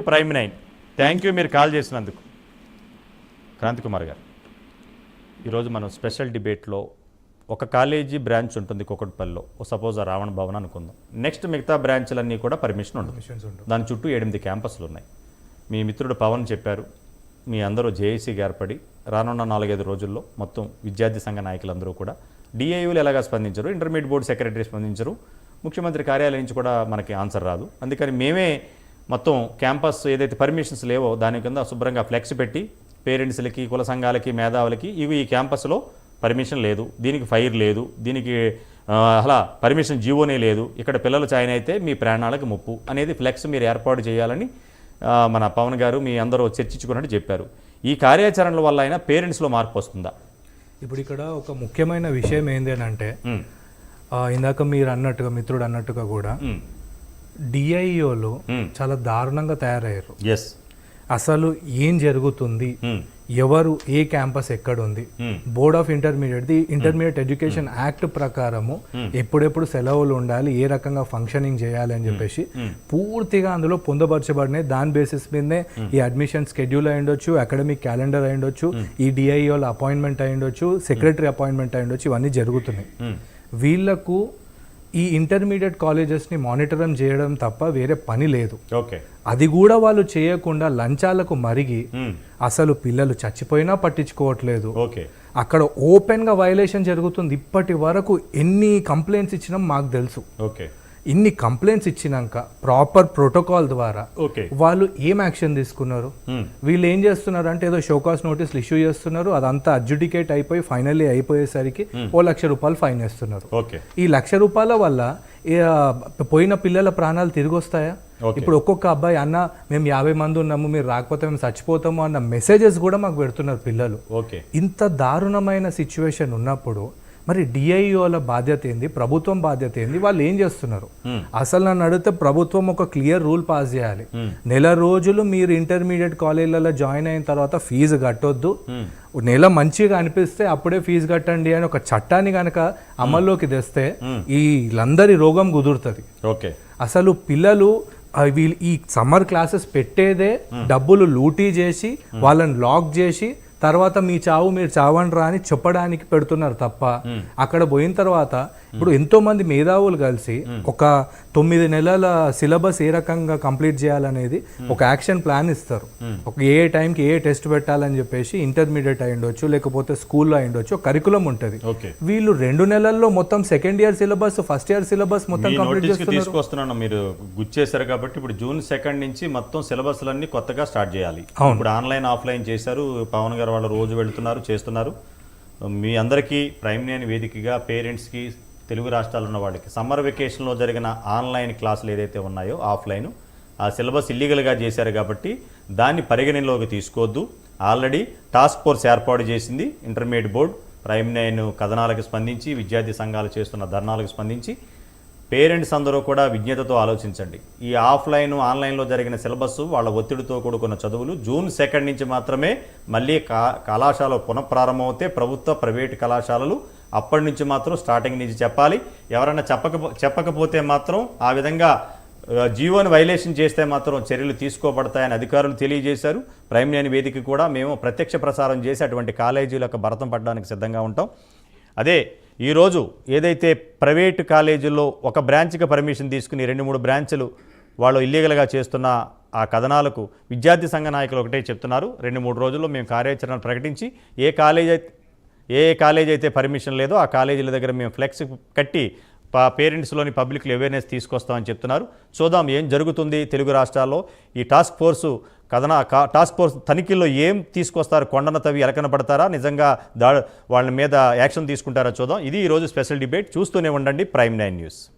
Prime Nine. Thank you మీరు call చేసినందుకు. క్రాంతి కుమార్ గారు ఈరోజు మనం స్పెషల్ డిబేట్లో ఒక కాలేజీ బ్రాంచ్ ఉంటుంది కుకట్పల్లిలో. సపోజ్ ఆ రావణ భవన్ అనుకుందాం. నెక్స్ట్ మిగతా బ్రాంచ్లన్నీ కూడా పర్మిషన్ ఉంటుంది. దాని చుట్టూ ఎనిమిది క్యాంపస్లు ఉన్నాయి. మీ మిత్రుడు పవన్ చెప్పారు మీ అందరూ జేఏసీగా ఏర్పడి రానున్న నాలుగైదు రోజుల్లో మొత్తం విద్యార్థి సంఘ నాయకులందరూ కూడా డిఐయులు ఎలాగా స్పందించరు? ఇంటర్మీడియట్ బోర్డు సెక్రటరీ స్పందించరు? ముఖ్యమంత్రి కార్యాలయం నుంచి కూడా మనకి ఆన్సర్ రాదు. అందుకని మేమే మొత్తం క్యాంపస్ ఏదైతే పర్మిషన్స్ లేవో దాని కింద శుభ్రంగా ఫ్లెక్స్ పెట్టి పేరెంట్స్లకి కుల సంఘాలకి మేధావులకి ఇవి ఈ క్యాంపస్లో పర్మిషన్ లేదు. దీనికి ఫైర్ లేదు. దీనికి అలా పర్మిషన్ జీవోనే లేదు. ఇక్కడ పిల్లలు జాయిన్ అయితే మీ ప్రాణాలకు ముప్పు అనేది ఫ్లెక్స్ మీరు ఏర్పాటు చేయాలని మన పవన్ గారు మీ అందరూ చర్చించుకున్నట్టు చెప్పారు. ఈ కార్యాచరణల వల్ల అయినా పేరెంట్స్లో మార్పు వస్తుందా? ఇప్పుడు ఇక్కడ ఒక ముఖ్యమైన విషయం ఏంటి అంటే ఇందాక మీరు అన్నట్టుగా మిత్రుడు అన్నట్టుగా కూడా డిఐఓలు మ్. చాలా దారుణంగా తయారయ్యారు. ఎస్ అసలు ఏం జరుగుతుంది? మ్, ఎవరు ఏ క్యాంపస్ ఎక్కడుంది? మ్, board of intermediate the intermediate education act ప్రకారము ఎప్పుడెప్పుడు సెలవులు ఉండాలి ఏ రకంగా ఫంక్షనింగ్ చేయాలి అని చెప్పేసి పూర్తిగా అందులో పొందపరచబడినాయి దాని బేసిస్ మీదనే ఈ అడ్మిషన్ స్కెడ్యూల్ అయి ఉండొచ్చు అకాడమిక్ క్యాలెండర్ అయి ఉండొచ్చు ఈ డిఐఓల అపాయింట్మెంట్ అయి ఉండొచ్చు సెక్రటరీ అపాయింట్మెంట్ అయి ఉండొచ్చు ఇవన్నీ జరుగుతున్నాయి. వీళ్ళకు ఈ ఇంటర్మీడియట్ కాలేజెస్ని మానిటరం చేయడం తప్ప వేరే పని లేదు. ఓకే. అది కూడా వాళ్ళు చేయకుండా లంచాలకు మరిగి మ్, అసలు పిల్లలు చచ్చిపోయినా పట్టించుకోవట్లేదు. ఓకే. అక్కడ ఓపెన్గా వైలేషన్ జరుగుతుంది. ఇప్పటి వరకు ఎన్ని కంప్లైంట్స్ ఇచ్చినాం మాకు తెలుసు. ఓకే. ఇన్ని కంప్లైంట్స్ ఇచ్చినాక ప్రాపర్ ప్రోటోకాల్ ద్వారా వాళ్ళు ఏం యాక్షన్ తీసుకున్నారు? వీళ్ళు ఏం చేస్తున్నారు అంటే ఏదో షోకాస్ నోటీసులు ఇష్యూ చేస్తున్నారు అదంతా అడ్జుడికేట్ అయిపోయి ఫైనల్లీ అయిపోయేసరికి ఓ లక్ష రూపాయలు ఫైన్ వేస్తున్నారు. ఈ లక్ష రూపాయల వల్ల పోయిన పిల్లల ప్రాణాలు తిరిగి వస్తాయా. ఇప్పుడు ఒక్కొక్క అబ్బాయి అన్న మేము యాభై మంది ఉన్నాము మీరు రాకపోతే మేము చచ్చిపోతాము అన్న మెసేజెస్ కూడా మాకు పెడుతున్నారు పిల్లలు. ఇంత దారుణమైన సిచ్యువేషన్ ఉన్నప్పుడు మరి డిఐఓల బాధ్యత ఏంది? ప్రభుత్వం బాధ్యత ఏంది? వాళ్ళు ఏం చేస్తున్నారు. అసలు నన్ను అడిగితే ప్రభుత్వం ఒక క్లియర్ రూల్ పాస్ చేయాలి. నెల రోజులు మీరు ఇంటర్మీడియట్ కాలేజీలలో జాయిన్ అయిన తర్వాత ఫీజు కట్టొద్దు. నెల మంచిగా అనిపిస్తే అప్పుడే ఫీజు కట్టండి అని ఒక చట్టాన్ని కనుక అమల్లోకి తెస్తే వీళ్ళందరి రోగం కుదురుతుంది. ఓకే. అసలు పిల్లలు వీళ్ళు ఈ సమ్మర్ క్లాసెస్ పెట్టేదే డబ్బులు లూటీ చేసి వాళ్ళని లాక్ చేసి తర్వాత మీ చావు మీరు చావండి రా అని చెప్పడానికి పెడుతున్నారు తప్ప అక్కడ పోయిన తర్వాత ఇప్పుడు ఎంతో మంది మేధావులు కలిసి ఒక తొమ్మిది నెలల సిలబస్ ఏ రకంగా కంప్లీట్ చేయాలనేది ఒక యాక్షన్ ప్లాన్ ఇస్తారు. ఒక ఏ టైంకి ఏ టెస్ట్ పెట్టాలని చెప్పేసి ఇంటర్మీడియట్ అయి ఉండొచ్చు లేకపోతే స్కూల్లో అయి ఉండొచ్చు కరికులం ఉంటుంది. వీళ్ళు రెండు నెలల్లో మొత్తం second year syllabus first year syllabus మొత్తం కంప్లీట్ తీసుకొస్తున్నాను మీరు గుచ్చేశారు కాబట్టి ఇప్పుడు జూన్ సెకండ్ నుంచి మొత్తం సిలబస్లన్నీ కొత్తగా స్టార్ట్ చేయాలి. ఇప్పుడు ఆన్లైన్ ఆఫ్లైన్ చేశారు పవన్ గారు వాళ్ళు రోజు వెళ్తున్నారు చేస్తున్నారు. మీ అందరికీ ప్రైమ్ నేన్ వేదికగా పేరెంట్స్కి తెలుగు రాష్ట్రాల్లో ఉన్న వాళ్ళకి. సమ్మర్ వెకేషన్లో జరిగిన ఆన్లైన్ క్లాసులు ఏదైతే ఉన్నాయో ఆఫ్లైన్ ఆ సిలబస్ ఇల్లీగల్గా చేశారు కాబట్టి దాన్ని పరిగణనలోకి తీసుకోవద్దు. ఆల్రెడీ టాస్క్ ఫోర్స్ ఏర్పాటు చేసింది ఇంటర్మీడియట్ బోర్డు. ప్రైమ్ నైన్ కథనాలకు స్పందించి విద్యార్థి సంఘాలు చేస్తున్న ధర్నాలకు స్పందించి పేరెంట్స్ అందరూ కూడా విజ్ఞతతో ఆలోచించండి. ఈ ఆఫ్లైన్ ఆన్లైన్లో జరిగిన సిలబస్ వాళ్ళ ఒత్తిడితో కూడుకున్న చదువులు జూన్ సెకండ్ నుంచి మాత్రమే మళ్ళీ కా కళాశాల పునఃప్రారంభమవుతే ప్రభుత్వ ప్రైవేటు కళాశాలలు అప్పటి నుంచి మాత్రం స్టార్టింగ్ నుంచి చెప్పాలి. ఎవరైనా చెప్పకపో చెప్పకపోతే మాత్రం ఆ విధంగా ఆ, జీవోని వైలేషన్ చేస్తే మాత్రం చర్యలు తీసుకోబడతాయని అధికారులు తెలియజేశారు. ప్రైమ్ లేని వేదిక కూడా మేము ప్రత్యక్ష ప్రసారం చేసి అటువంటి కాలేజీలకు భరతం పడడానికి సిద్ధంగా ఉంటాం. అదే ఈరోజు ఏదైతే ప్రైవేటు కాలేజీల్లో ఒక బ్రాంచ్కి పర్మిషన్ తీసుకుని రెండు మూడు బ్రాంచ్లు వాళ్ళు ఇల్లీగల్గా చేస్తున్న ఆ కథనాలకు విద్యార్థి సంఘ నాయకులు ఒకటే చెప్తున్నారు. రెండు మూడు రోజుల్లో మేము కార్యాచరణ ప్రకటించి ఏ కాలేజీ అయితే ఏ కాలేజ్ అయితే పర్మిషన్ లేదో ఆ కాలేజీల దగ్గర మేము ఫ్లెక్స్ కట్టి పా పేరెంట్స్లోని పబ్లిక్లు అవేర్నెస్ తీసుకొస్తామని చెప్తున్నారు. చూద్దాం ఏం జరుగుతుంది తెలుగు రాష్ట్రాల్లో. ఈ టాస్క్ ఫోర్సు కథన టాస్క్ ఫోర్స్ తనిఖీల్లో ఏం తీసుకొస్తారు? కొండన తవి ఎలకన పడతారా? నిజంగా దా వాళ్ళ మీద యాక్షన్ తీసుకుంటారా? చూద్దాం. ఇది ఈరోజు స్పెషల్ డిబేట్. చూస్తూనే ఉండండి. Prime Nine news.